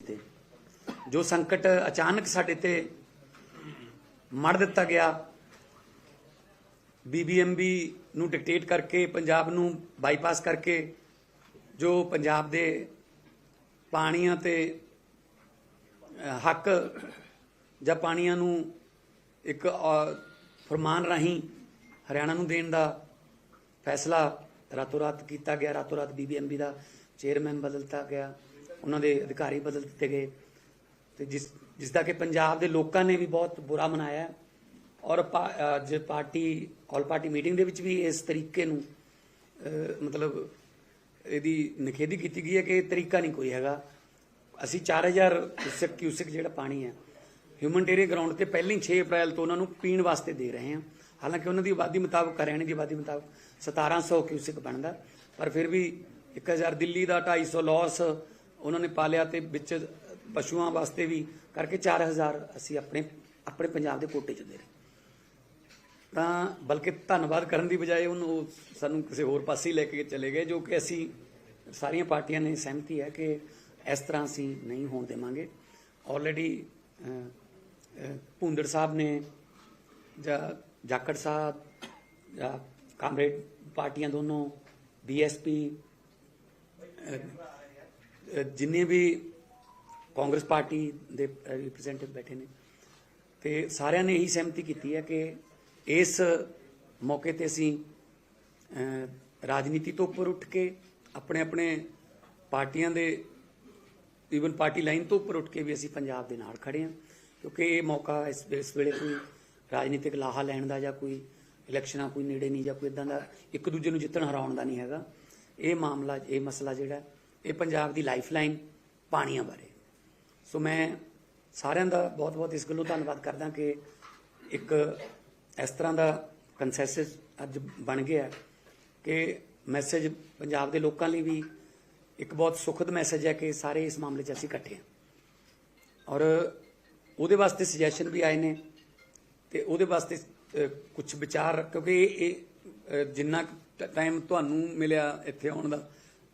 ਤੇ ਜੋ ਸੰਕਟ ਅਚਾਨਕ ਸਾਡੇ ਤੇ ਮੜ ਦਿੱਤਾ ਗਿਆ ਬੀਬੀਐਮਬੀ ਨੂੰ ਡਿਕਟੇਟ ਕਰਕੇ ਪੰਜਾਬ ਨੂੰ ਬਾਈਪਾਸ ਕਰਕੇ ਜੋ ਪੰਜਾਬ ਦੇ ਪਾਣੀਆਂ ਤੇ ਹੱਕ ਜਾਂ ਪਾਣੀਆਂ ਨੂੰ ਇੱਕ ਅਹ, ਫਰਮਾਨ ਰਾਹੀਂ ਹਰਿਆਣਾ ਨੂੰ ਦੇਣ ਦਾ ਫੈਸਲਾ ਰਾਤੋਂ ਰਾਤ ਕੀਤਾ ਗਿਆ ਰਾਤੋਂ ਰਾਤ ਬੀਬੀਐਮਬੀ ਦਾ ਚੇਅਰਮੈਨ ਬਦਲਤਾ ਗਿਆ। ਉਹਨਾਂ ਦੇ ਅਧਿਕਾਰੀ ਬਦਲ ਦਿੱਤੇ ਗਏ। ਤੇ ਜਿਸ ਜਿਸ ਦਾ ਕਿ ਪੰਜਾਬ ਦੇ ਲੋਕਾਂ ਨੇ ਵੀ ਬਹੁਤ ਬੁਰਾ ਮਨਾਇਆ ਔਰ ਪਾ- ਅਹ ਜੇ ਪਾਰਟੀ ਆਲ ਪਾਰਟੀ ਮੀਟਿੰਗ ਦੇ ਵਿੱਚ ਵੀ ਇਸ ਤਰੀਕੇ ਨੂੰ ਮਤਲਬ ਇਹਦੀ ਨਿਖੇਧੀ ਕੀਤੀ ਗਈ ਹੈ ਕਿ ਇਹ ਤਰੀਕਾ ਨਹੀਂ ਕੋਈ ਹੈਗਾ। ਅਸੀਂ 4000 ਕਿਊਸਕ ਕਿਊਸਕ ਜਿਹੜਾ ਪਾਣੀ ਹੈ ਹਿਊਮਨਟੇਰੀਅਨ ਗਰਾਊਂਡ ਤੇ ਪਹਿਲਾਂ ਹੀ 6 ਅਪ੍ਰੈਲ ਤੋਂ ਉਹਨਾਂ ਨੂੰ ਪੀਣ ਵਾਸਤੇ ਦੇ ਰਹੇ ਹਾਂ। ਹਾਲਾਂਕਿ ਉਹਨਾਂ ਦੀ ਆਬਾਦੀ ਮੁਤਾਬਕ, ਹਰਿਆਣੇ ਦੀ ਆਬਾਦੀ ਮੁਤਾਬਕ 1700 ਕਿਊਸਕ ਬਣਦਾ। ਪਰ ਫਿਰ ਵੀ 1000 ਦਿੱਲੀ ਦਾ 250 ਲਾਸ ਉਹਨਾਂ ਨੇ ਪਾਲਿਆ ਤੇ ਵਿੱਚ ਪਸ਼ੂਆਂ ਵਾਸਤੇ ਵੀ ਕਰਕੇ 4000 ਅਸੀਂ ਆਪਣੇ ਆਪਣੇ ਪੰਜਾਬ ਦੇ ਕੋਟੇ ਚ ਦੇ ਰਹੇ। ਤਾਂ ਬਲਕਿ ਧੰਨਵਾਦ ਕਰਨ ਦੀ ਬਜਾਏ ਉਹਨੂੰ ਉਹ ਸਾਨੂੰ ਕਿਸੇ ਹੋਰ ਪਾਸੇ ਲੈ ਕੇ ਚਲੇ ਗਏ, ਜੋ ਕਿ ਅਸੀਂ ਸਾਰੀਆਂ ਪਾਰਟੀਆਂ ਨੇ ਸਹਿਮਤੀ ਹੈ ਕਿ ਇਸ ਤਰ੍ਹਾਂ ਅਸੀਂ ਨਹੀਂ ਹੋਣ ਦੇਵਾਂਗੇ। ਆਲਰੇਡੀ ਭੁੰਦੜ ਸਾਹਿਬ ਨੇ ਜਾਂ ਜਾਕੜ ਸਾਹਿਬ ਜਾਂ ਕਾਮਰੇਡ ਪਾਰਟੀਆਂ ਦੋਨੋਂ ਬੀਐਸਪੀ ਜਿੰਨੇ ਵੀ ਕਾਂਗਰਸ ਪਾਰਟੀ ਦੇ ਰਿਪਰੈਜ਼ੈਂਟੇਟਿਵ ਬੈਠੇ ਨੇ, ਤੇ ਸਾਰਿਆਂ ਨੇ ਇਹੀ ਸਹਿਮਤੀ ਕੀਤੀ ਹੈ ਕਿ ਇਸ ਮੌਕੇ ਤੇ ਅਸੀਂ ਰਾਜਨੀਤੀ ਤੋਂ ਉੱਪਰ ਉੱਠ ਕੇ ਆਪਣੇ ਆਪਣੇ ਪਾਰਟੀਆਂ ਦੇ ਈਵਨ ਪਾਰਟੀ ਲਾਈਨ ਤੋਂ ਉੱਪਰ ਉੱਠ ਕੇ ਵੀ ਅਸੀਂ ਪੰਜਾਬ ਦੇ ਨਾਲ ਖੜੇ ਹਾਂ, ਕਿਉਂਕਿ ਇਹ ਮੌਕਾ ਇਸ ਇਸ ਵੇਲੇ ਕੋਈ ਰਾਜਨੀਤਿਕ ਲਾਹਾ ਲੈਣ ਦਾ ਜਾਂ ਕੋਈ ਇਲੈਕਸ਼ਨਾਂ ਕੋਈ ਨੇੜੇ ਨਹੀਂ ਜਾਂ ਕੋਈ ਇਦਾਂ ਦਾ ਇੱਕ ਦੂਜੇ ਨੂੰ ਜਿੱਤਣ, ਹਰਾਉਣ ਦਾ ਨਹੀਂ ਹੈਗਾ। ਇਹ ਮਾਮਲਾ, ਇਹ ਮਸਲਾ ਜਿਹੜਾ ਇਹ ਪੰਜਾਬ ਦੀ ਲਾਈਫਲਾਈਨ ਪਾਣੀਆਂ ਬਾਰੇ। ਸੋ ਮੈਂ ਸਾਰਿਆਂ ਦਾ ਬਹੁਤ-ਬਹੁਤ ਇਸ ਗੱਲੋਂ ਧੰਨਵਾਦ ਕਰਦਾ ਕਿ ਇੱਕ ਇਸ ਤਰ੍ਹਾਂ ਦਾ ਕੰਸੈਂਸਸ ਅੱਜ ਬਣ ਗਿਆ ਕਿ ਮੈਸੇਜ ਪੰਜਾਬ ਦੇ ਲੋਕਾਂ ਲਈ ਵੀ ਇੱਕ ਬਹੁਤ ਸੁਖਦ ਮੈਸੇਜ ਹੈ ਕਿ ਸਾਰੇ ਇਸ ਮਾਮਲੇ 'ਚ ਅਸੀਂ ਇਕੱਠੇ ਹਾਂ। ਔਰ ਉਹਦੇ ਵਾਸਤੇ ਸੁਜੈਸ਼ਨ ਵੀ ਆਏ ਨੇ ਤੇ ਉਹਦੇ ਵਾਸਤੇ ਕੁਝ ਵਿਚਾਰ ਕਿਉਂਕਿ ਇਹ ਇਹ, ਜਿੰਨਾ ਟਾਈਮ ਤੁਹਾਨੂੰ ਮਿਲਿਆ ਇੱਥੇ ਆਉਣ ਦਾ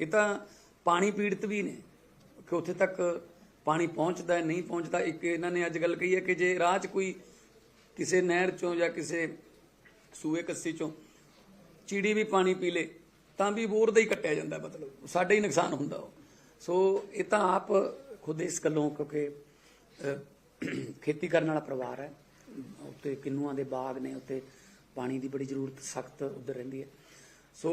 ਇਹ ਤਾਂ ਪਾਣੀ ਪੀੜਤ ਵੀ ਨੇ, ਕਿ ਉੱਥੇ ਤੱਕ ਪਾਣੀ ਪਹੁੰਚਦਾ ਨਹੀਂ ਪਹੁੰਚਦਾ। ਇੱਕ ਇਹਨਾਂ ਨੇ ਅੱਜ ਗੱਲ ਕਹੀ ਹੈ ਕਿ ਜੇ ਰਾਹ 'ਚ ਕੋਈ ਕਿਸੇ ਨਹਿਰ ਚੋਂ ਜਾਂ ਕਿਸੇ ਸੂਏ ਕੱਸੀ ਚੋਂ ਚਿੜੀ ਵੀ ਪਾਣੀ ਪੀ ਲੇ, ਤਾਂ ਵੀ ਬੋਰ ਦਾ ਹੀ ਕੱਟਿਆ ਜਾਂਦਾ, ਮਤਲਬ ਸਾਡਾ ਹੀ ਨੁਕਸਾਨ ਹੁੰਦਾ ਉਹ। ਸੋ ਇਹ ਤਾਂ ਆਪ ਖੁਦ ਇਸ ਗੱਲੋਂ, ਕਿਉਂਕਿ ਖੇਤੀ ਕਰਨ ਵਾਲਾ ਪਰਿਵਾਰ ਹੈ। ਉੱਤੇ ਕਿੰਨੂਆਂ ਦੇ ਬਾਗ ਨੇ ਉੱਤੇ ਪਾਣੀ ਦੀ ਬੜੀ ਜ਼ਰੂਰਤ ਸਖਤ ਉੱਧਰ ਰਹਿੰਦੀ ਹੈ। ਸੋ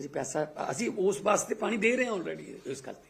ਅਸੀਂ ਪੈਸਾ ਅਸੀਂ ਉਸ ਵਾਸਤੇ ਪਾਣੀ ਦੇ ਰਹੇ ਹਾਂ ਆਲਰੇਡੀ ਇਸ ਕਰਕੇ